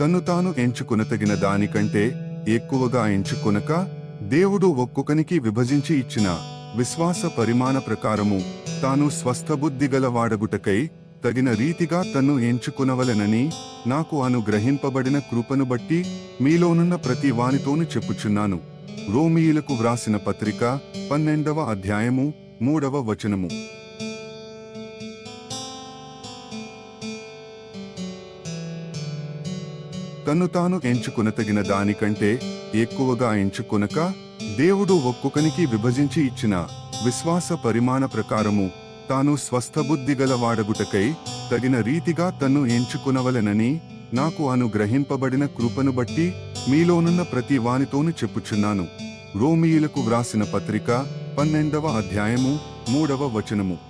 తను తాను ఎంచుకొనతగిన దానికంటే ఎక్కువగా ఎంచుకొనక దేవుడు ఒక్కొక్కనికి విభజించి ఇచ్చిన విశ్వాస పరిమాణ ప్రకారము తాను స్వస్థబుద్ధి గల వాడగుటకై తగిన రీతిగా తన్ను ఎంచుకునవలెనని నాకు అనుగ్రహింపబడిన కృపను బట్టి మీలోనున్న ప్రతి వానితోను చెప్పుచున్నాను. రోమియులకు వ్రాసిన పత్రిక పన్నెండవ అధ్యాయము మూడవ వచనము. తన్ను తాను ఎంచుకునతగిన దానికంటే ఎక్కువగా ఎంచుకొనక దేవుడు ఒక్కొక్కనికి విభజించి ఇచ్చిన విశ్వాస పరిమాణ ప్రకారము తాను స్వస్థబుద్ధి గల వాడగుటకై తగిన రీతిగా తన్ను ఎంచుకునవలెనని నాకు అనుగ్రహింపబడిన కృపను బట్టి మీలోనున్న ప్రతి వానితోను చెప్పుచున్నాను. రోమియులకు వ్రాసిన పత్రిక పన్నెండవ అధ్యాయము మూడవ వచనము.